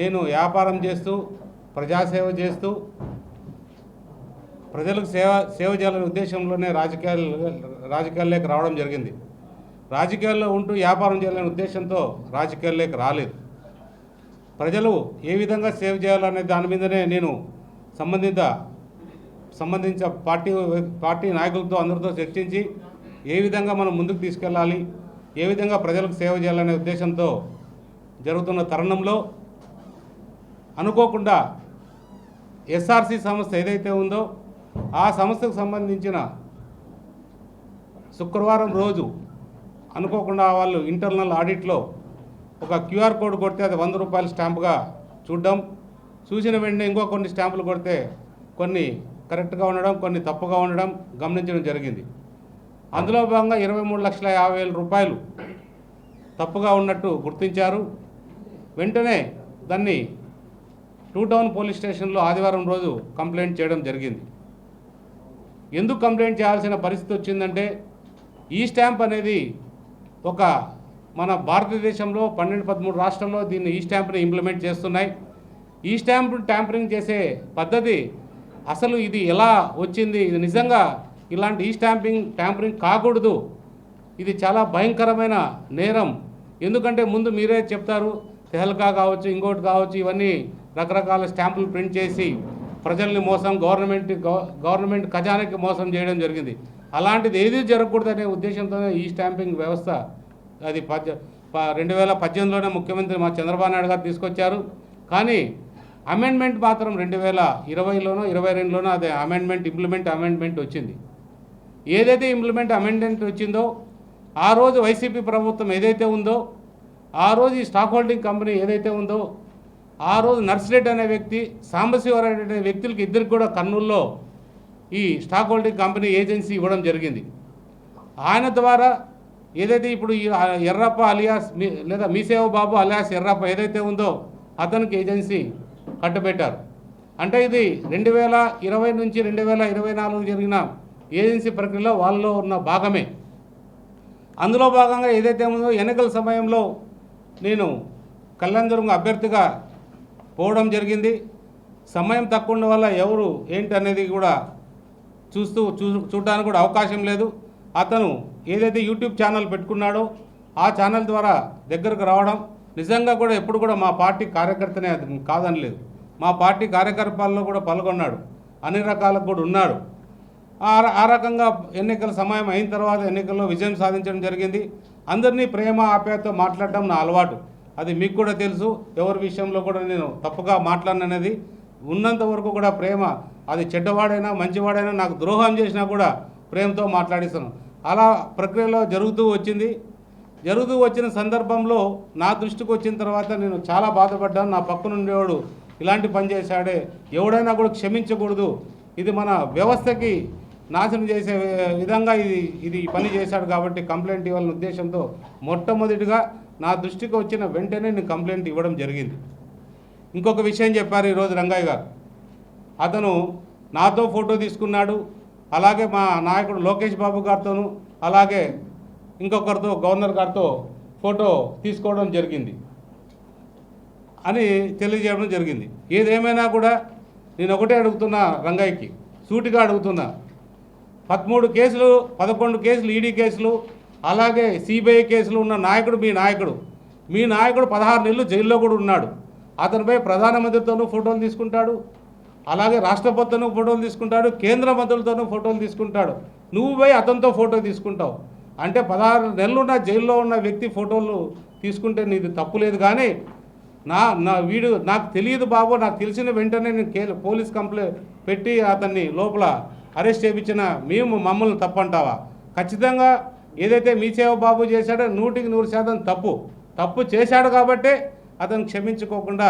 నేను వ్యాపారం చేస్తూ ప్రజాసేవ చేస్తూ ప్రజలకు సేవ సేవ చేయాలనే ఉద్దేశంలోనే రాజకీయాలు రాజకీయాల్లోకి రావడం జరిగింది. రాజకీయాల్లో ఉంటూ వ్యాపారం చేయాలనే ఉద్దేశంతో రాజకీయాల్లోకి రాలేదు. ప్రజలు ఏ విధంగా సేవ చేయాలనే దాని మీదనే నేను సంబంధిత సంబంధించిన పార్టీ పార్టీ నాయకులతో అందరితో చర్చించి ఏ విధంగా మనం ముందుకు తీసుకెళ్ళాలి ఏ విధంగా ప్రజలకు సేవ చేయాలనే ఉద్దేశంతో జరుగుతున్న తరుణంలో అనుకోకుండా ఎస్ఆర్సి సంస్థ ఏదైతే ఉందో ఆ సంస్థకు సంబంధించిన శుక్రవారం రోజు అనుకోకుండా వాళ్ళు ఇంటర్నల్ ఆడిట్లో ఒక క్యూఆర్ కోడ్ కొడితే అది వంద రూపాయల స్టాంపుగా చూడడం. చూసిన వెంటనే ఇంకో కొన్ని స్టాంపులు కొడితే కొన్ని కరెక్ట్గా ఉండడం కొన్ని తప్పుగా ఉండడం గమనించడం జరిగింది. అందులో భాగంగా ఇరవై మూడు లక్షల యాభై వేల రూపాయలు తప్పుగా ఉన్నట్టు గుర్తించారు. వెంటనే దాన్ని టూ టౌన్ పోలీస్ స్టేషన్లో ఆదివారం రోజు కంప్లైంట్ చేయడం జరిగింది. ఎందుకు కంప్లైంట్ చేయాల్సిన పరిస్థితి వచ్చిందంటే ఈ స్టాంప్ అనేది ఒక మన భారతదేశంలో పన్నెండు పదమూడు రాష్ట్రాల్లో దీన్ని ఈ స్టాంప్ని ఇంప్లిమెంట్ చేస్తున్నాయి. ఈ స్టాంప్ ట్యాంపరింగ్ చేసే పద్ధతి అసలు ఇది ఎలా వచ్చింది? ఇది నిజంగా ఇలాంటి ఈ స్టాంపింగ్ ట్యాంపరింగ్ కాకూడదు. ఇది చాలా భయంకరమైన నేరం. ఎందుకంటే ముందు మీరే చెప్తారు తెహల్కా కావచ్చు ఇంకోటి కావచ్చు ఇవన్నీ రకరకాల స్టాంపులు ప్రింట్ చేసి ప్రజల్ని మోసం గవర్నమెంట్ గవర్నమెంట్ ఖజానాకి మోసం చేయడం జరిగింది. అలాంటిది ఏది జరగకూడదనే ఉద్దేశంతోనే ఈ స్టాంపింగ్ వ్యవస్థ అది పద్ద రెండు వేల పద్దెనిమిదిలోనే ముఖ్యమంత్రి మా చంద్రబాబు నాయుడు గారు తీసుకొచ్చారు. కానీ అమెండ్మెంట్ మాత్రం రెండు వేల ఇరవైలోనో ఇరవై రెండులోనో అదే అమెండ్మెంట్ ఇంప్లిమెంట్ అమెండ్మెంట్ వచ్చింది. ఏదైతే ఇంప్లిమెంట్ అమెండ్మెంట్ వచ్చిందో ఆ రోజు వైసీపీ ప్రభుత్వం ఏదైతే ఉందో ఆ రోజు ఈ స్టాక్ హోల్డింగ్ కంపెనీ ఏదైతే ఉందో ఆ రోజు నర్సిరెడ్డి అనే వ్యక్తి సాంబశివరాయుడు అనే వ్యక్తులకి ఇద్దరికి కూడా కర్నూలులో ఈ స్టాక్ హోల్డింగ్ కంపెనీ ఏజెన్సీ ఇవ్వడం జరిగింది. ఆయన ద్వారా ఏదైతే ఇప్పుడు ఈ ఎర్రప్ప అలియాస్ మీ లేదా మీసేవ బాబు అలియాస్ ఎర్రప్ప ఏదైతే ఉందో అతనికి ఏజెన్సీ కట్టబెట్టారు. అంటే ఇది రెండు వేల ఇరవై నుంచి రెండు వేల ఇరవై నాలుగు జరిగిన ఏజెన్సీ ప్రక్రియలో వాళ్ళలో ఉన్న భాగమే. అందులో భాగంగా ఏదైతే ఉందో ఎన్నికల సమయంలో నేను కళ్యాణదుర్గం అభ్యర్థిగా పోవడం జరిగింది. సమయం తక్కువ ఉండడం వల్ల ఎవరు ఏంటి అనేది కూడా చూస్తూ చూ చూడడానికి కూడా అవకాశం లేదు. అతను ఏదైతే యూట్యూబ్ ఛానల్ పెట్టుకున్నాడో ఆ ఛానల్ ద్వారా దగ్గరకు రావడం నిజంగా కూడా ఎప్పుడు కూడా మా పార్టీ కార్యకర్తనే అతను కాదని లేదు. మా పార్టీ కార్యకలాపాల్లో కూడా పాల్గొన్నాడు. అన్ని రకాలకు కూడా ఉన్నాడు. ఆ ఆ రకంగా ఎన్నికల సమయం అయిన తర్వాత ఎన్నికల్లో విజయం సాధించడం జరిగింది. అందరినీ ప్రేమ ఆప్యాయతో మాట్లాడడం నా అలవాటు. అది మీకు కూడా తెలుసు ఎవరి విషయంలో కూడా నేను తప్పుగా మాట్లాడిననేది. ఉన్నంత వరకు కూడా ప్రేమ అది చెడ్డవాడైనా మంచివాడైనా నాకు ద్రోహం చేసినా కూడా ప్రేమతో మాట్లాడిస్తాను అలా ప్రక్రియలో జరుగుతూ వచ్చింది. జరుగుతూ వచ్చిన సందర్భంలో నా దృష్టికి వచ్చిన తర్వాత నేను చాలా బాధపడ్డాను. నా పక్కన ఉండేవాడు ఇలాంటి పని చేశాడే ఎవడైనా కూడా క్షమించకూడదు. ఇది మన వ్యవస్థకి నాశనం చేసే విధంగా ఇది ఇది పని చేశాడు కాబట్టి కంప్లైంట్ ఇవ్వాలనే ఉద్దేశంతో మొట్టమొదటిగా నా దృష్టికి వచ్చిన వెంటనే నేను కంప్లైంట్ ఇవ్వడం జరిగింది. ఇంకొక విషయం చెప్పారు ఈరోజు రంగయ్య గారు. అతను నాతో ఫోటో తీసుకున్నాడు అలాగే మా నాయకుడు లోకేష్ బాబు గారితోనూ అలాగే ఇంకొకరితో గవర్నర్ గారితో ఫోటో తీసుకోవడం జరిగింది అని తెలియజేయడం జరిగింది. ఏదేమైనా కూడా నేను ఒకటే అడుగుతున్నా రంగయ్యకి సూటిగా అడుగుతున్నా. పదమూడు కేసులు పదకొండు కేసులు ఈడీ కేసులు అలాగే సిబిఐ కేసులు ఉన్న నాయకుడు మీ నాయకుడు. మీ నాయకుడు పదహారు నెలలు జైల్లో కూడా ఉన్నాడు. అతనిపై ప్రధానమంత్రితోనూ ఫోటోలు తీసుకుంటాడు. అలాగే రాష్ట్రపతితోనూ ఫోటోలు తీసుకుంటాడు. కేంద్ర మంత్రులతోనూ ఫోటోలు తీసుకుంటాడు. నువ్వు పోయి అతనితో ఫోటో తీసుకుంటావు. అంటే పదహారు నెలలు ఉన్న జైల్లో ఉన్న వ్యక్తి ఫోటోలు తీసుకుంటే నీది తప్పు లేదు కానీ నా నా వీడు నాకు తెలియదు బాబు. నాకు తెలిసిన వెంటనే నేను కే పోలీస్ కంప్లైంట్ పెట్టి అతన్ని లోపల అరెస్ట్ చేయించిన మేము మమ్మల్ని తప్పంటావా? ఖచ్చితంగా ఏదైతే మీ సేవ బాబు చేశాడో నూటికి నూరు శాతం తప్పు. తప్పు చేశాడు కాబట్టే అతను క్షమించుకోకుండా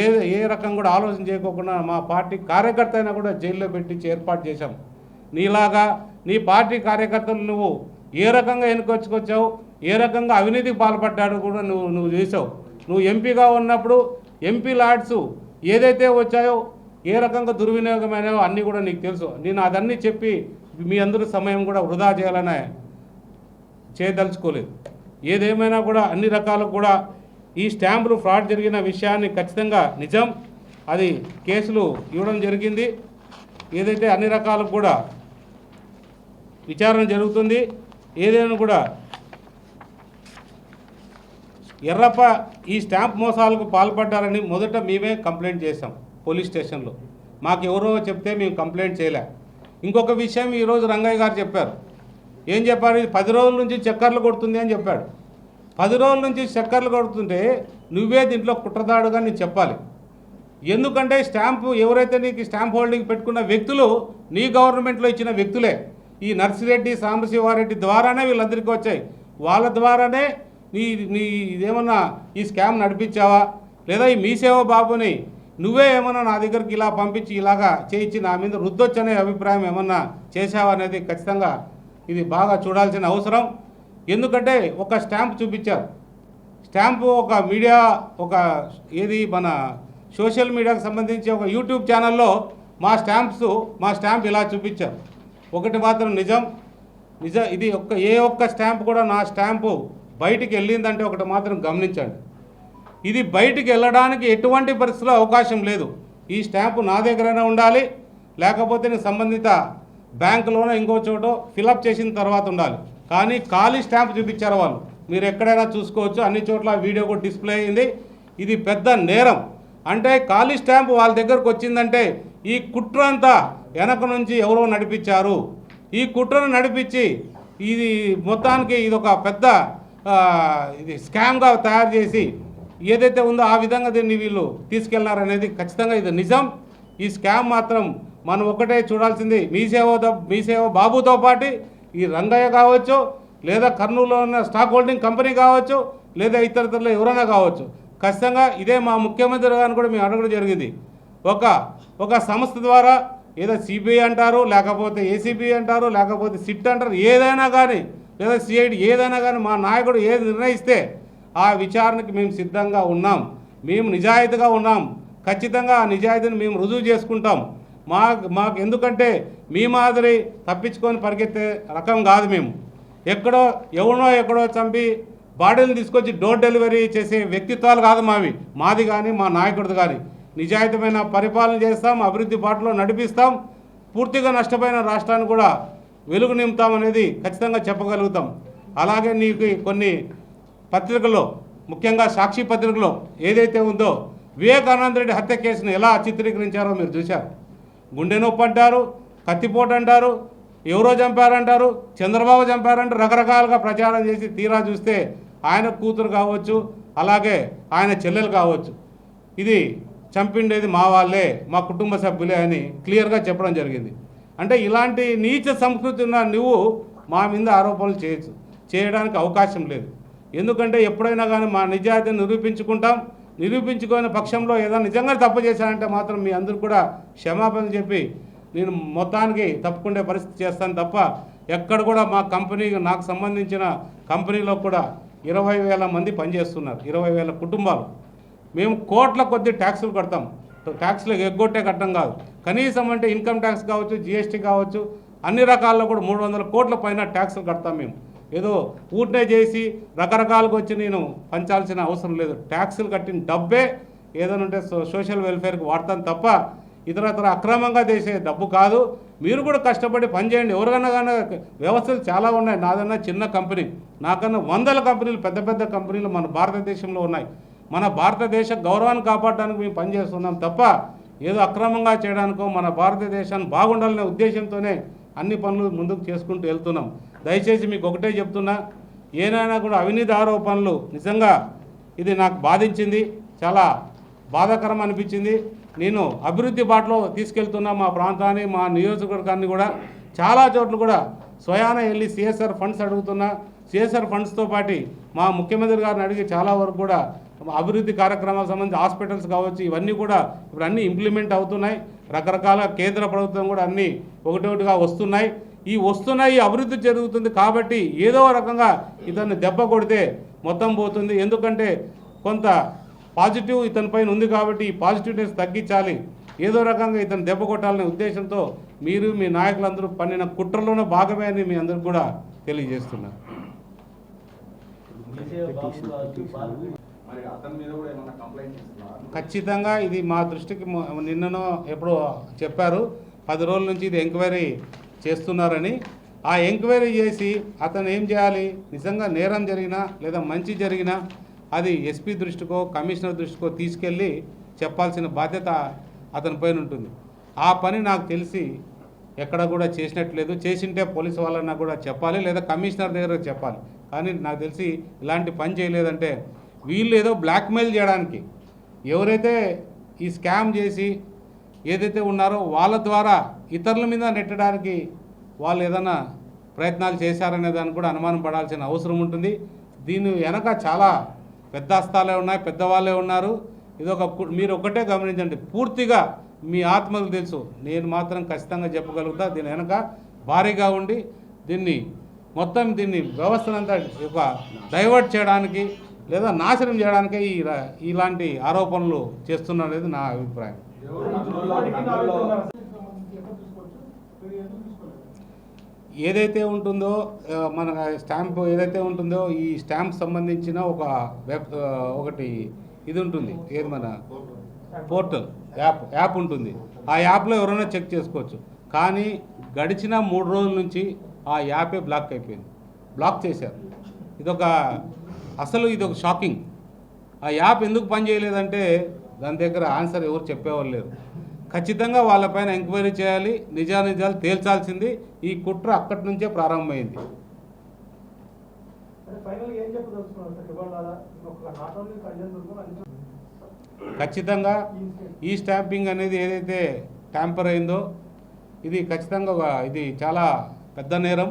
ఏ ఏ రకం కూడా ఆలోచన చేయకోకుండా మా పార్టీ కార్యకర్త అయినా కూడా జైల్లో పెట్టించి ఏర్పాటు చేశాం. నీలాగా నీ పార్టీ కార్యకర్తలు నువ్వు ఏ రకంగా ఎన్నుకొచ్చుకొచ్చావు ఏ రకంగా అవినీతికి పాల్పడ్డాడు కూడా నువ్వు నువ్వు చేసావు నువ్వు ఎంపీగా ఉన్నప్పుడు ఎంపీ లాడ్స్ ఏదైతే వచ్చాయో ఏ రకంగా దుర్వినియోగమైనవో అన్నీ కూడా నీకు తెలుసు. నేను అదన్నీ చెప్పి మీ అందరూ సమయం కూడా వృధా చేయాలనే చేయదలుచుకోలేదు. ఏదేమైనా కూడా అన్ని రకాలకు కూడా ఈ స్టాంపులు ఫ్రాడ్ జరిగిన విషయాన్ని ఖచ్చితంగా నిజం అది కేసులు ఇవ్వడం జరిగింది. ఏదైతే అన్ని రకాలకు కూడా విచారణ జరుగుతుంది ఏదైనా కూడా ఎర్రప్ప ఈ స్టాంప్ మోసాలకు పాల్పడ్డారని మొదట మేమే కంప్లైంట్ చేశాం పోలీస్ స్టేషన్లో. మాకు ఎవరో చెప్తే మేము కంప్లైంట్ చేయలే. ఇంకొక విషయం ఈరోజు రంగయ్య గారు చెప్పారు. ఏం చెప్పాడు పది రోజుల నుంచి చక్కర్లు కొడుతుంది అని చెప్పాడు. పది రోజుల నుంచి చక్కర్లు కొడుతుంటే నువ్వే దీంట్లో కుట్రదాడుగా నేను చెప్పాలి. ఎందుకంటే స్టాంపు ఎవరైతే నీకు స్టాంప్ హోల్డింగ్ పెట్టుకున్న వ్యక్తులు నీ గవర్నమెంట్లో ఇచ్చిన వ్యక్తులే. ఈ నర్సిరెడ్డి సాంబశివారెడ్డి ద్వారానే వీళ్ళందరికీ వచ్చాయి. వాళ్ళ ద్వారానే నీ నీ ఇదేమన్నా ఈ స్కామ్ నడిపించావా? లేదా ఈ మీ సేవ బాబుని నువ్వే ఏమన్నా నా దగ్గరికి ఇలా పంపించి ఇలాగా చేయించి నా మీద రుద్దొచ్చనే అభిప్రాయం ఏమన్నా చేశావా అనేది ఖచ్చితంగా ఇది బాగా చూడాల్సిన అవసరం. ఎందుకంటే ఒక స్టాంప్ చూపించారు. స్టాంపు ఒక మీడియా ఒక ఏది మన సోషల్ మీడియాకు సంబంధించి ఒక యూట్యూబ్ ఛానల్లో మా స్టాంప్స్ మా స్టాంప్ ఇలా చూపించారు. ఒకటి మాత్రం నిజం. నిజ ఇది ఒక్క ఏ ఒక్క స్టాంప్ కూడా నా స్టాంపు బయటికి వెళ్ళిందంటే ఒకటి మాత్రం గమనించండి. ఇది బయటికి వెళ్ళడానికి ఎటువంటి పరిస్థితుల్లో అవకాశం లేదు. ఈ స్టాంపు నా దగ్గరైనా ఉండాలి. లేకపోతే నేను సంబంధిత బ్యాంకులోనో ఇంకో చోట ఫిలప్ చేసిన తర్వాత ఉండాలి. కానీ ఖాళీ స్టాంప్ చూపించారు వాళ్ళు. మీరు ఎక్కడైనా చూసుకోవచ్చు. అన్ని చోట్ల వీడియో కూడా డిస్ప్లే అయింది. ఇది పెద్ద నేరం. అంటే ఖాళీ స్టాంప్ వాళ్ళ దగ్గరకు వచ్చిందంటే ఈ కుట్ర అంతా వెనక నుంచి ఎవరో నడిపించారు. ఈ కుట్రను నడిపించి ఇది మొత్తానికి ఇది ఒక పెద్ద ఇది స్కామ్గా తయారు చేసి ఏదైతే ఉందో ఆ విధంగా దీన్ని వీళ్ళు తీసుకెళ్ళారనేది ఖచ్చితంగా ఇది నిజం. ఈ స్కామ్ మాత్రం మనం ఒకటే చూడాల్సింది మీ సేవతో మీ సేవ బాబుతో పాటు ఈ రంగయ్య కావచ్చు లేదా కర్నూలులో ఉన్న స్టాక్ హోల్డింగ్ కంపెనీ కావచ్చు లేదా ఇతరతరలో ఎవరైనా కావచ్చు. ఖచ్చితంగా ఇదే మా ముఖ్యమంత్రి గారిని కూడా మేము అడగడం జరిగింది. ఒక ఒక సంస్థ ద్వారా ఏదో సిబిఐ అంటారు లేకపోతే ఏసీబీ అంటారు లేకపోతే సిట్ అంటారు ఏదైనా కానీ లేదా సిఐడి ఏదైనా కానీ మా నాయకుడు ఏది నిర్ణయిస్తే ఆ విచారణకి మేము సిద్ధంగా ఉన్నాం. మేము నిజాయితీగా ఉన్నాం. ఖచ్చితంగా ఆ నిజాయితీని మేము రుజువు చేసుకుంటాం. మా మాకు ఎందుకంటే మీ మాదిరి తప్పించుకొని పరిగెత్తే రకం కాదు మేము. ఎక్కడో ఎవడో ఎక్కడో చంపి బాడీలు తీసుకొచ్చి డోర్ డెలివరీ చేసే వ్యక్తిత్వాలు కాదు మావి. మాది కానీ మా నాయకుడిది కానీ. నిజాయితమైన పరిపాలన చేస్తాం అభివృద్ధి బాటలో నడిపిస్తాం పూర్తిగా నష్టపోయిన రాష్ట్రాన్ని కూడా వెలుగు నింపుతాం అనేది ఖచ్చితంగా చెప్పగలుగుతాం. అలాగే నీకు కొన్ని పత్రికల్లో ముఖ్యంగా సాక్షి పత్రికలో ఏదైతే ఉందో వివేకానంద రెడ్డి హత్య కేసును ఎలా చిత్రీకరించారో మీరు చూశారు. గుండె నొప్పి అంటారు కత్తిపోటు అంటారు ఎవరో చంపారంటారు చంద్రబాబు చంపారంటారు రకరకాలుగా ప్రచారం చేసి తీరా చూస్తే ఆయన కూతురు కావచ్చు అలాగే ఆయన చెల్లెలు కావచ్చు. ఇది చంపిండేది మా వాళ్ళే మా కుటుంబ సభ్యులే అని క్లియర్గా చెప్పడం జరిగింది. అంటే ఇలాంటి నీచ సంస్కృతి ఉన్న నువ్వు మా మీద ఆరోపణలు చేయొచ్చు. చేయడానికి అవకాశం లేదు. ఎందుకంటే ఎప్పుడైనా కానీ మా నిజాయితీని నిరూపించుకుంటాం నిరూపించుకునే పక్షంలో ఏదైనా నిజంగా తప్పు చేశానంటే మాత్రం మీ అందరూ కూడా క్షమాపణ చెప్పి నేను మొత్తానికి తప్పుకుండే పరిస్థితి చేస్తాను తప్ప ఎక్కడ కూడా మా కంపెనీ నాకు సంబంధించిన కంపెనీలో కూడా ఇరవై వేల మంది పనిచేస్తున్నారు. ఇరవై వేల కుటుంబాలు. మేము కోట్ల కొద్ది ట్యాక్సులు కడతాం. ట్యాక్స్లు ఎగ్గొట్టే కట్టడం కాదు. కనీసం అంటే ఇన్కమ్ ట్యాక్స్ కావచ్చు జిఎస్టీ కావచ్చు అన్ని రకాల్లో కూడా మూడు వందల కోట్ల పైన ట్యాక్సులు కడతాం మేము. ఏదో ఊటనే చేసి రకరకాలుగా వచ్చి నేను పంచాల్సిన అవసరం లేదు. ట్యాక్సులు కట్టిన డబ్బే ఏదైనా ఉంటే సో- సోషల్ వెల్ఫేర్కి వాడతాను తప్ప ఇతరతర అక్రమంగా చేసే డబ్బు కాదు. మీరు కూడా కష్టపడి పనిచేయండి ఎవరికన్నా కానీ వ్యవస్థలు చాలా ఉన్నాయి. నాదన్నా చిన్న కంపెనీ. నాకన్నా వందల కంపెనీలు పెద్ద పెద్ద కంపెనీలు మన భారతదేశంలో ఉన్నాయి. మన భారతదేశ గౌరవాన్ని కాపాడడానికి మేము పనిచేస్తున్నాం తప్ప ఏదో అక్రమంగా చేయడానికో మన భారతదేశాన్ని బాగుండాలనే ఉద్దేశంతోనే అన్ని పనులు ముందుకు చేసుకుంటూ వెళ్తున్నాం. దయచేసి మీకు ఒకటే చెప్తున్నా ఏనైనా కూడా అవినీతి ఆరోపణలు నిజంగా ఇది నాకు బాధించింది చాలా బాధాకరం అనిపించింది. నేను అభివృద్ధి బాటలో తీసుకెళ్తున్న మా ప్రాంతాన్ని మా నియోజకవర్గాన్ని కూడా చాలా చోట్ల కూడా స్వయాన వెళ్ళి సిఎస్ఆర్ ఫండ్స్ అడుగుతున్నా. సిఎస్ఆర్ ఫండ్స్తో పాటు మా ముఖ్యమంత్రి గారిని అడిగి చాలా వరకు కూడా అభివృద్ధి కార్యక్రమాలకు సంబంధించి హాస్పిటల్స్ కావచ్చు ఇవన్నీ కూడా ఇప్పుడు అన్నీ ఇంప్లిమెంట్ అవుతున్నాయి. రకరకాల కేంద్ర ప్రభుత్వం కూడా అన్నీ ఒకటొకటిగా వస్తున్నాయి. ఈ వస్తున్నాయి ఈ అభివృద్ధి జరుగుతుంది కాబట్టి ఏదో రకంగా ఇతన్ని దెబ్బ కొడితే మొత్తం పోతుంది. ఎందుకంటే కొంత పాజిటివ్ ఇతని పైన ఉంది కాబట్టి ఈ పాజిటివ్నెస్ తగ్గించాలి. ఏదో రకంగా ఇతను దెబ్బ కొట్టాలనే ఉద్దేశంతో మీరు మీ నాయకులందరూ పన్నిన కుట్రలోనే భాగమే అని మీ అందరికి కూడా తెలియజేస్తున్నారు ఖచ్చితంగా ఇది మా దృష్టికి నిన్ననో ఎప్పుడో చెప్పారు. పది రోజుల నుంచి ఇది ఎంక్వైరీ చేస్తున్నారని ఆ ఎంక్వైరీ చేసి అతను ఏం చేయాలి? నిజంగా నేరం జరిగినా లేదా మంచి జరిగినా అది ఎస్పీ దృష్టికో కమిషనర్ దృష్టికో తీసుకెళ్ళి చెప్పాల్సిన బాధ్యత అతని పైన ఉంటుంది. ఆ పని నాకు తెలిసి ఎక్కడ కూడా చేసినట్లేదు. చేసింటే పోలీసు వాళ్ళన్నా కూడా చెప్పాలి లేదా కమిషనర్ దగ్గర చెప్పాలి. కానీ నాకు తెలిసి ఇలాంటి పని చేయలేదంటే వీళ్ళు ఏదో బ్లాక్మెయిల్ చేయడానికి ఎవరైతే ఈ స్కామ్ చేసి ఏదైతే ఉన్నారో వాళ్ళ ద్వారా ఇతరుల మీద నెట్టడానికి వాళ్ళు ఏదైనా ప్రయత్నాలు చేశారనే దానికి కూడా అనుమానం పడాల్సిన అవసరం ఉంటుంది. దీని వెనక చాలా పెద్ద హస్తాలే ఉన్నాయి పెద్దవాళ్ళే ఉన్నారు. ఇది ఒక మీరు ఒకటే గమనించండి. పూర్తిగా మీ ఆత్మకు తెలుసు. నేను మాత్రం ఖచ్చితంగా చెప్పగలుగుతా. దీని వెనక భారీగా ఉండి దీన్ని మొత్తం దీన్ని వ్యవస్థనంతా ఒక డైవర్ట్ చేయడానికి లేదా నాశనం చేయడానికే ఈ ఇలాంటి ఆరోపణలు చేస్తున్నది నా అభిప్రాయం. ఏదైతే ఉంటుందో మన స్టాంప్ ఏదైతే ఉంటుందో ఈ స్టాంప్ సంబంధించిన ఒక వెబ్ ఒకటి ఇది ఉంటుంది. ఏది మన? పోర్టల్. యాప్. యాప్ ఉంటుంది. ఆ యాప్లో ఎవరైనా చెక్ చేసుకోవచ్చు. కానీ గడిచిన మూడు రోజుల నుంచి ఆ యాపే బ్లాక్ అయిపోయింది. బ్లాక్ చేశారు. ఇదొక అసలు ఇది ఒక షాకింగ్. ఆ యాప్ ఎందుకు పనిచేయలేదంటే దాని దగ్గర ఆన్సర్ ఎవరు చెప్పేవాళ్ళు లేరు. ఖచ్చితంగా వాళ్ళపైన ఎంక్వైరీ చేయాలి నిజానిజాలు తేల్చాల్సింది ఈ కుట్ర అక్కడి నుంచే ప్రారంభమైంది. ఖచ్చితంగా ఈ స్టాంపింగ్ అనేది ఏదైతే ట్యాంపర్ అయిందో ఇది ఖచ్చితంగా ఇది చాలా పెద్ద నేరం.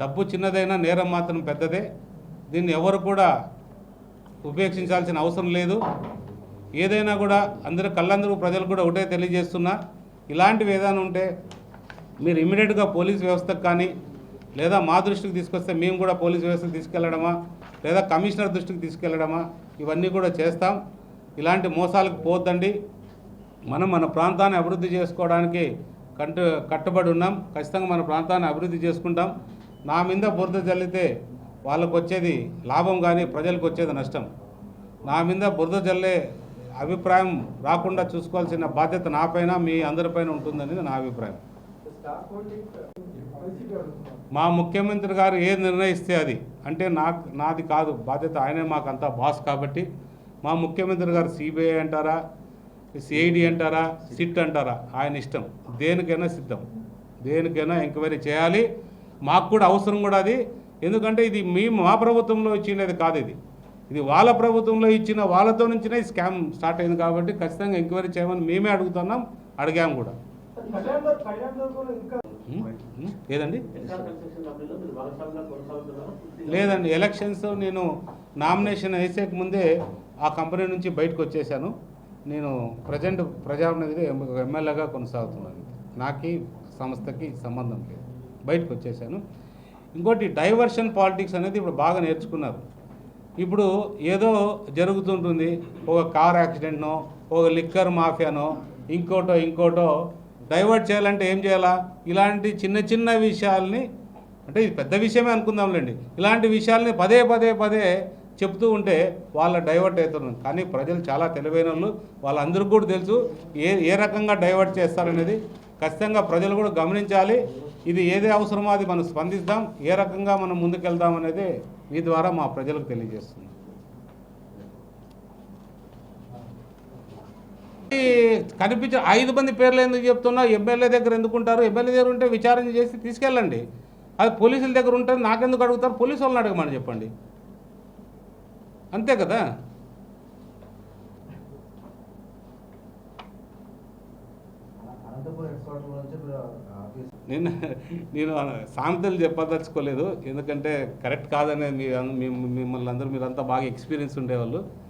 డబ్బు చిన్నదైనా నేరం మాత్రం పెద్దదే. దీన్ని ఎవరు కూడా ఉపేక్షించాల్సిన అవసరం లేదు. ఏదైనా కూడా అందరూ కళ్ళందరూ ప్రజలు కూడా ఒకటే తెలియజేస్తున్నా ఇలాంటివి ఏదైనా ఉంటే మీరు ఇమీడియట్గా పోలీస్ వ్యవస్థకు కానీ లేదా మా దృష్టికి తీసుకొస్తే మేము కూడా పోలీస్ వ్యవస్థకు తీసుకెళ్ళడమా లేదా కమిషనర్ దృష్టికి తీసుకెళ్ళడమా ఇవన్నీ కూడా చేస్తాం. ఇలాంటి మోసాలకు పోద్దండి మనం మన ప్రాంతాన్ని అభివృద్ధి చేసుకోవడానికి కంటు కట్టుబడి ఉన్నాం. ఖచ్చితంగా మన ప్రాంతాన్ని అభివృద్ధి చేసుకుంటాం. నా మీద బురద జల్లితే వాళ్ళకు వచ్చేది లాభం కానీ ప్రజలకు వచ్చేది నష్టం. నా మీద బురద జల్లే అభిప్రాయం రాకుండా చూసుకోవాల్సిన బాధ్యత నాపైన మీ అందరిపైన ఉంటుందని నా అభిప్రాయం. మా ముఖ్యమంత్రి గారు ఏ నిర్ణయిస్తే అది? అంటే నాకు నాది కాదు. బాధ్యత ఆయనే మాకంతా బాస్ కాబట్టి. మా ముఖ్యమంత్రి గారు సిబిఐ అంటారా సిఐడి అంటారా సిట్ అంటారా? ఆయన ఇష్టం. దేనికైనా సిద్ధం. దేనికైనా ఎంక్వైరీ చేయాలి. మాకు కూడా అవసరం కూడా అది. ఎందుకంటే ఇది మీ మా ప్రభుత్వంలో ఇచ్చినది కాదు ఇది. ఇది వాళ్ళ ప్రభుత్వంలో ఇచ్చిన వాళ్ళతో నుంచినే స్కామ్ స్టార్ట్ అయింది కాబట్టి ఖచ్చితంగా ఎంక్వైరీ చేయమని మేమే అడుగుతున్నాం అడిగాం కూడా. ఏదండి? లేదండి ఎలక్షన్స్ నేను నామినేషన్ వేసేక ముందే ఆ కంపెనీ నుంచి బయటకు వచ్చేసాను. నేను ప్రజెంట్ ప్రజాప్రతినిధిగా ఎమ్మెల్యేగా కొనసాగుతున్నాను. నాకు సంస్థకి సంబంధం లేదు. బయటకు వచ్చేసాను. ఇంకోటి డైవర్షన్ పాలిటిక్స్ అనేది ఇప్పుడు బాగా నేర్చుకున్నారు. ఇప్పుడు ఏదో జరుగుతుంటుంది. ఒక కార్ యాక్సిడెంట్నో ఒక లిక్కర్ మాఫియానో ఇంకోటో ఇంకోటో డైవర్ట్ చేయాలంటే ఏం చేయాలా? ఇలాంటి చిన్న చిన్న విషయాల్ని అంటే ఇది పెద్ద విషయమే అనుకుందాంలేండి. ఇలాంటి విషయాల్ని పదే పదే పదే చెప్తూ ఉంటే వాళ్ళ డైవర్ట్ అవుతున్నారు కానీ ప్రజలు చాలా తెలివైన వాళ్ళు వాళ్ళందరికీ కూడా తెలుసు ఏ ఏ రకంగా డైవర్ట్ చేస్తారనేది. ఖచ్చితంగా ప్రజలు కూడా గమనించాలి. ఇది ఏది అవసరమో అది మనం స్పందిస్తాం ఏ రకంగా మనం ముందుకెళ్దాం అనేది మీ ద్వారా మా ప్రజలకు తెలియజేస్తున్నాం కనిపించిన కనిపించే ఐదు మంది పేర్లు ఎందుకు చెప్తున్నా? ఎమ్మెల్యే దగ్గర ఎందుకు ఉంటారు ఎమ్మెల్యే దగ్గర ఉంటే విచారణ చేసి తీసుకెళ్ళండి. అది పోలీసుల దగ్గర ఉంటే నాకెందుకు అడుగుతారు? పోలీసు వాళ్ళని అడగమని చెప్పండి. అంతే కదా? నేను నేను సామెతలు చెప్పదలుచుకోలేదు. ఎందుకంటే కరెక్ట్ కాదనేది మీ మిమ్మల్ని అందరూ మీరంతా బాగా ఎక్స్పీరియన్స్ ఉండేవాళ్ళు.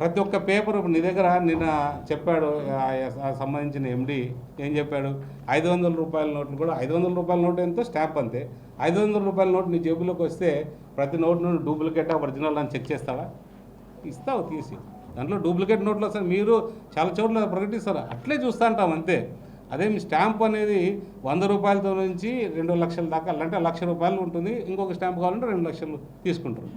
ప్రతి ఒక్క పేపర్ నీ దగ్గర నిన్న చెప్పాడు ఆ- సంబంధించిన ఎండి ఏం చెప్పాడు? ఐదు వందల రూపాయల నోట్లు కూడా ఐదు వందల రూపాయల నోటు ఎంతో స్టాంప్ అంతే. ఐదు వందల రూపాయల నోటు నీ జేబులోకి వస్తే ప్రతి నోట్ నుండి డూప్లికేట్ ఒరిజినల్ అని చెక్ చేస్తాడా ఇస్తావు తీసి. దాంట్లో డూప్లికేట్ నోట్లు వస్తాయి మీరు చాలా చోట్ల ప్రకటిస్తారు. అట్లే చూస్తూ ఉంటాం అంతే. అదే మీ స్టాంప్ అనేది వంద రూపాయలతో నుంచి రెండు లక్షల దాకా అంటే లక్ష రూపాయలు ఉంటుంది. ఇంకొక స్టాంప్ కావాలంటే రెండు లక్షలు తీసుకుంటారు.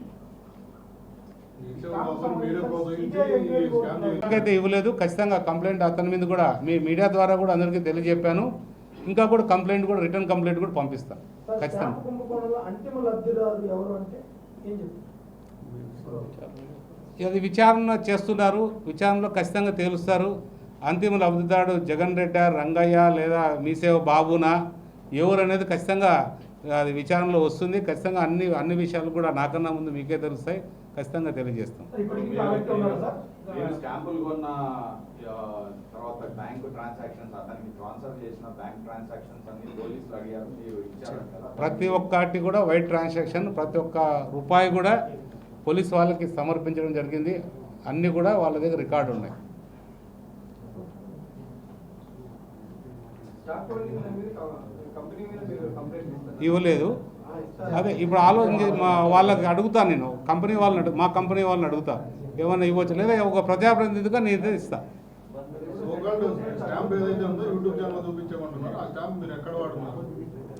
అయితే ఇవ్వలేదు. ఖచ్చితంగా కంప్లైంట్ అతని మీద కూడా మీ మీడియా ద్వారా కూడా అందరికీ తెలియజెప్పాను. ఇంకా కూడా కంప్లైంట్ కూడా రిటర్న్ కంప్లైంట్ కూడా పంపిస్తాను ఖచ్చితంగా. ఇది విచారణ చేస్తున్నారు. విచారణలో ఖచ్చితంగా తేలుస్తారు. అంతిమ లబ్ధిదారుడు జగన్ రెడ్డి రంగయ్య లేదా మీసేవ బాబునా? ఎవరు అనేది ఖచ్చితంగా అది విచారణలో వస్తుంది. ఖచ్చితంగా అన్ని అన్ని విషయాలు కూడా నాకన్నా ముందు మీకే తెలుస్తాయి. ఖచ్చితంగా తెలియజేస్తాం. సార్ ఇప్పటికీ కాబట్టి ఉన్నారు సార్? మీరు స్టాంపులు కొన్న ఆ, తర్వాత బ్యాంక్ ట్రాన్సాక్షన్స్ అతనికి ట్రాన్స్ఫర్ చేసిన బ్యాంక్ ట్రాన్సాక్షన్స్ అన్ని పోలీసులు అడిగారు. మీరు ఇచ్చారంట కదా. ప్రతి ఒక్కటి కూడా వైట్ ట్రాన్సాక్షన్ ప్రతి ఒక్క రూపాయి కూడా పోలీస్ వాళ్ళకి సమర్పించడం జరిగింది. అన్నీ కూడా వాళ్ళ దగ్గర రికార్డు ఉన్నాయి స్టాక్ హోల్డింగ్ మీద కంపెనీ మీద మీరు కంప్లైంట్ ఇస్తారు ఇవ్వలేదు. అదే ఇప్పుడు ఆలోచించి మా వాళ్ళకి అడుగుతాను నేను. కంపెనీ వాళ్ళని అడుగు మా కంపెనీ వాళ్ళని అడుగుతా. ఏమన్నా ఇవ్వచ్చు లేదా? ఒక ప్రజాప్రతినిధిగా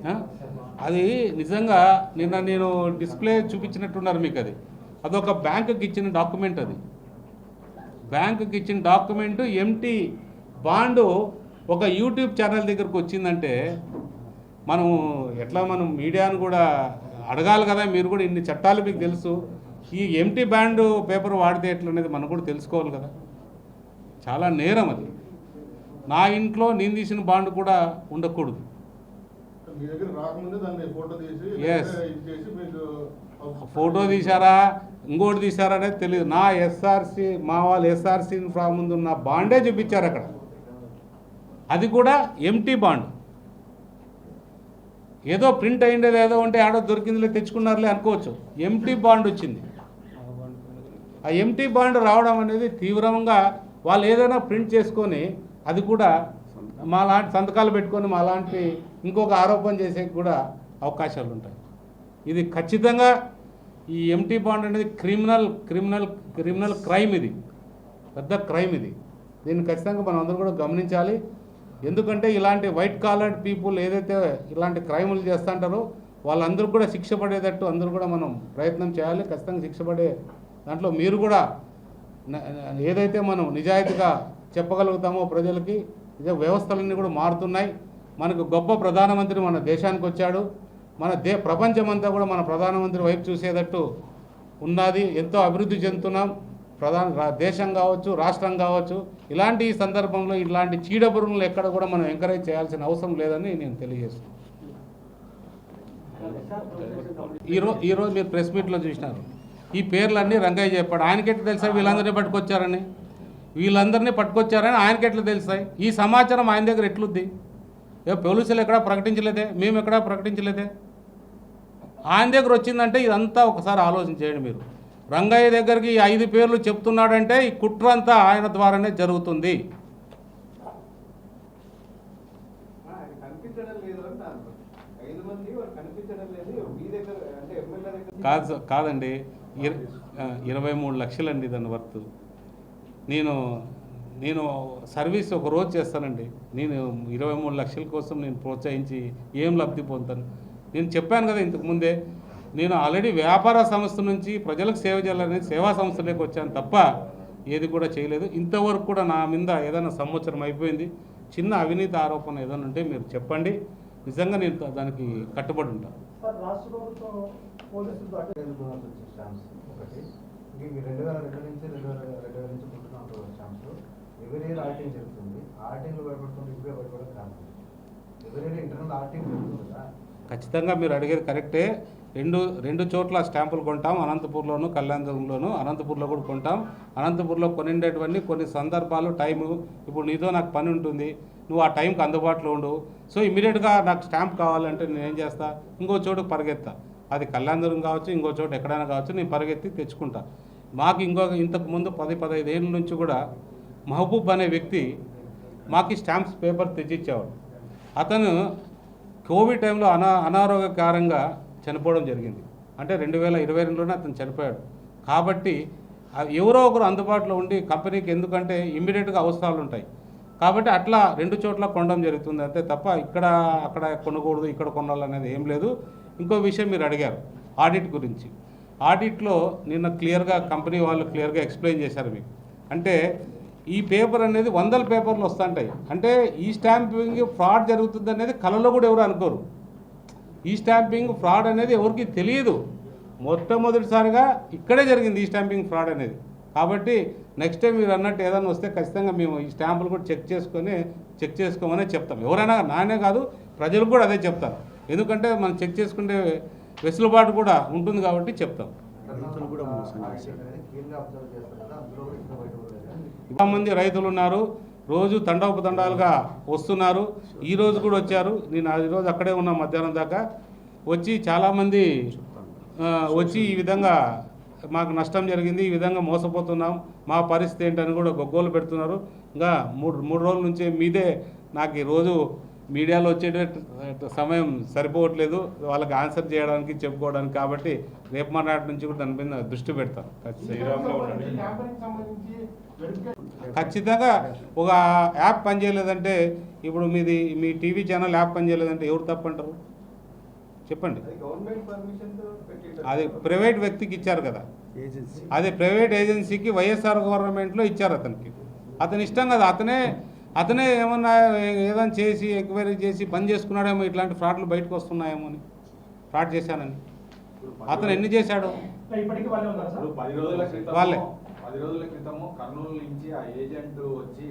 ఆ? అది నిజంగా నిన్న నేను డిస్ప్లే చూపించినట్టున్నారు మీకు అది. అదొక బ్యాంకుకి ఇచ్చిన డాక్యుమెంట్ అది. బ్యాంకుకి ఇచ్చిన డాక్యుమెంట్ ఎంటీ బాండు ఒక యూట్యూబ్ ఛానల్ దగ్గరకు వచ్చిందంటే మనం ఎట్లా మనం మీడియాను కూడా అడగాలి కదా మీరు కూడా ఇన్ని చట్టాలు మీకు తెలుసు. ఈ ఎంటీ బ్యాండ్ పేపర్ వాడితే ఎట్లనేది మనం కూడా తెలుసుకోవాలి కదా. చాలా నేరం అది. నా ఇంట్లో నేను తీసిన బాండ్ కూడా ఉండకూడదు. దాన్ని ఫోటో తీశారా ఇంకోటి తీశారా అనేది తెలియదు. నా ఎస్ఆర్సి మా వాళ్ళు ఎస్ఆర్సి ముందు ఉన్న బాండే చూపించారు అక్కడ. అది కూడా ఎంటీ బాండ్ ఏదో ప్రింట్ అయిందే లేదో ఉంటే ఆడో దొరికిందిలే తెచ్చుకున్నారులే అనుకోవచ్చు. ఎంటీ బాండ్ వచ్చింది. ఆ ఎంటీ బాండ్ రావడం అనేది తీవ్రంగా వాళ్ళు ఏదైనా ప్రింట్ చేసుకొని అది కూడా మా లాంటి సంతకాలు పెట్టుకొని మా లాంటి ఇంకొక ఆరోపణ చేసే కూడా అవకాశాలు ఉంటాయి. ఇది ఖచ్చితంగా ఈ ఎంటీ బాండ్ అనేది క్రిమినల్ క్రిమినల్ క్రిమినల్ క్రైమ్ ఇది. పెద్ద క్రైమ్ ఇది. దీన్ని ఖచ్చితంగా మనం అందరూ కూడా గమనించాలి. ఎందుకంటే ఇలాంటి వైట్ కాలర్ పీపుల్ ఏదైతే ఇలాంటి క్రైములు చేస్తుంటారో వాళ్ళందరూ కూడా శిక్ష పడేటట్టు అందరూ కూడా మనం ప్రయత్నం చేయాలి. ఖచ్చితంగా శిక్ష పడే దాంట్లో మీరు కూడా ఏదైతే మనం నిజాయితీగా చెప్పగలుగుతామో ప్రజలకి ఇదే వ్యవస్థలన్నీ కూడా మారుతున్నాయి. మనకు గొప్ప ప్రధానమంత్రి మన దేశానికి వచ్చాడు. మన దే ప్రపంచమంతా కూడా మన ప్రధానమంత్రి వైపు చూసేటట్టు ఉన్నది. ఎంతో అభివృద్ధి చెందుతున్నాం. ప్రధాన దేశం కావచ్చు రాష్ట్రం కావచ్చు ఇలాంటి సందర్భంలో ఇలాంటి చీడపురుగులు ఎక్కడ కూడా మనం ఎంకరేజ్ చేయాల్సిన అవసరం లేదని నేను తెలియజేస్తున్నాను ఈరోజు ఈరోజు మీరు ప్రెస్ మీట్లో చూసినారు. ఈ పేర్లన్నీ రంగయ్య చెప్పాడు. ఆయనకెట్లు తెలుసా వీళ్ళందరినీ పట్టుకొచ్చారని? వీళ్ళందరినీ పట్టుకొచ్చారని ఆయనకెట్లు తెలుస్తాయి? ఈ సమాచారం ఆయన దగ్గర ఎట్లుద్ది ఏ పోలీసులు ఎక్కడా ప్రకటించలేదే? మేము ఎక్కడా ప్రకటించలేదే? ఆయన దగ్గర వచ్చిందంటే ఇదంతా ఒకసారి ఆలోచన చేయండి మీరు. రంగయ్య దగ్గరికి ఈ ఐదు పేర్లు చెప్తున్నాడంటే ఈ కుట్ర అంతా ఆయన ద్వారానే జరుగుతుంది. కాదు కాదండి. ఇరవై మూడు లక్షలండి దాని వర్త్. నేను నేను సర్వీస్ ఒక రోజు చేస్తానండి. నేను ఇరవై మూడు లక్షల కోసం నేను ప్రోత్సహించి ఏం లబ్ధి పొందుతాను? నేను చెప్పాను కదా ఇంతకు ముందే నేను ఆల్రెడీ వ్యాపార సంస్థ నుంచి ప్రజలకు సేవ చేయాలని సేవా సంస్థలోకి వచ్చాను తప్ప ఏది కూడా చేయలేదు. ఇంతవరకు కూడా నా మీద ఏదైనా సంవత్సరం అయిపోయింది. చిన్న అవినీతి ఆరోపణ ఏదైనా ఉంటే మీరు చెప్పండి. నిజంగా నేను దానికి కట్టుబడి ఉంటాను ఖచ్చితంగా మీరు అడిగేది కరెక్టే. రెండు రెండు చోట్ల స్టాంపులు కొంటాం. అనంతపూర్లోను కళ్యాణంలోను అనంతపూర్లో కూడా కొంటాం. అనంతపూర్లో కొనిండేటువంటి కొన్ని సందర్భాలు టైము. ఇప్పుడు నీతో నాకు పని ఉంటుంది. నువ్వు ఆ టైంకి అందుబాటులో ఉండు. సో ఇమీడియట్గా నాకు స్టాంప్ కావాలంటే నేను ఏం చేస్తా? ఇంకో చోటు పరిగెత్తా. అది కళ్యాణదుర్గం కావచ్చు ఇంకో చోటు ఎక్కడైనా కావచ్చు నేను పరిగెత్తి తెచ్చుకుంటా. మాకు ఇంకొక ఇంతకు ముందు పది పదహైదు ఏళ్ళ నుంచి కూడా మహబూబ్ అనే వ్యక్తి మాకు స్టాంప్స్ పేపర్ తెచ్చిచ్చేవాడు. అతను కోవిడ్ టైంలో అనా అనారోగ్యకారంగా చనిపోవడం జరిగింది. అంటే రెండు వేల ఇరవై రెండులోనే అతను చనిపోయాడు. కాబట్టి ఎవరో ఒకరు అందుబాటులో ఉండి కంపెనీకి ఎందుకంటే ఇమ్మీడియట్గా అవసరాలు ఉంటాయి. కాబట్టి అట్లా రెండు చోట్ల కొనడం జరుగుతుంది. అంతే తప్ప ఇక్కడ అక్కడ కొనకూడదు ఇక్కడ కొనాలనేది ఏం లేదు. ఇంకో విషయం మీరు అడిగారు ఆడిట్ గురించి. ఆడిట్లో నిన్న క్లియర్గా కంపెనీ వాళ్ళు క్లియర్గా ఎక్స్ప్లెయిన్ చేశారు మీకు. అంటే ఈ పేపర్ అనేది వందల పేపర్లు వస్తుంటాయి. అంటే ఈ స్టాంపింగ్ ఫ్రాడ్ జరుగుతుంది అనేది కళలో కూడా ఎవరు అనుకోరు. ఈ స్టాంపింగ్ ఫ్రాడ్ అనేది ఎవరికి తెలియదు. మొట్టమొదటిసారిగా ఇక్కడే జరిగింది ఈ స్టాంపింగ్ ఫ్రాడ్ అనేది. కాబట్టి నెక్స్ట్ టైం మీరు అన్నట్టు ఏదైనా వస్తే ఖచ్చితంగా మేము ఈ స్టాంపులు కూడా చెక్ చేసుకొని చెక్ చేసుకోమనే చెప్తాం. ఎవరైనా నానే కాదు ప్రజలకు కూడా అదే చెప్తారు. ఎందుకంటే మనం చెక్ చేసుకుంటే వెసులుబాటు కూడా ఉంటుంది కాబట్టి చెప్తాం. చాలామంది రైతులు ఉన్నారు. రోజు తండోపతండాలుగా వస్తున్నారు. ఈరోజు కూడా వచ్చారు. నేను ఆ రోజు అక్కడే ఉన్నా మధ్యాహ్నం దాకా. వచ్చి చాలామంది వచ్చి ఈ విధంగా మాకు నష్టం జరిగింది ఈ విధంగా మోసపోతున్నాం మా పరిస్థితి ఏంటని కూడా గొగ్గోలు పెడుతున్నారు. ఇంకా మూడు మూడు రోజుల నుంచి మీదే నాకు ఈ రోజు మీడియాలో వచ్చే సమయం సరిపోవట్లేదు. వాళ్ళకి ఆన్సర్ చేయడానికి చెప్పుకోవడానికి కాబట్టి రేపు మర్నాటి నుంచి కూడా దాని మీద దృష్టి పెడతాను. ఖచ్చితంగా. ఖచ్చితంగా ఒక యాప్ పనిచేయలేదంటే ఇప్పుడు మీది మీ టీవీ ఛానల్ యాప్ పనిచేయలేదంటే ఎవరు తప్పంటారు? చెప్పండి. అది గవర్నమెంట్ పర్మిషన్తో పెట్టింటారు. అది ప్రైవేట్ వ్యక్తికి ఇచ్చారు కదా. అదే ప్రైవేట్ ఏజెన్సీకి వైఎస్ఆర్ గవర్నమెంట్లో ఇచ్చారు అతనికి. అతని ఇష్టం కదా. అతనే అతనే ఏమన్నా ఏదైనా చేసి ఎంక్వైరీ చేసి బంద్ చేసుకున్నాడేమో ఇట్లాంటి ఫ్రాడ్లు బయటకు వస్తున్నాయేమో అని. ఫ్రాడ్ చేశానని. అతను ఎన్ని చేశాడు? ఇప్పటికీ వాళ్ళే. పది రోజుల క్రితం క్రితము కర్నూలు నుంచి ఆ ఏజెంట్ వచ్చి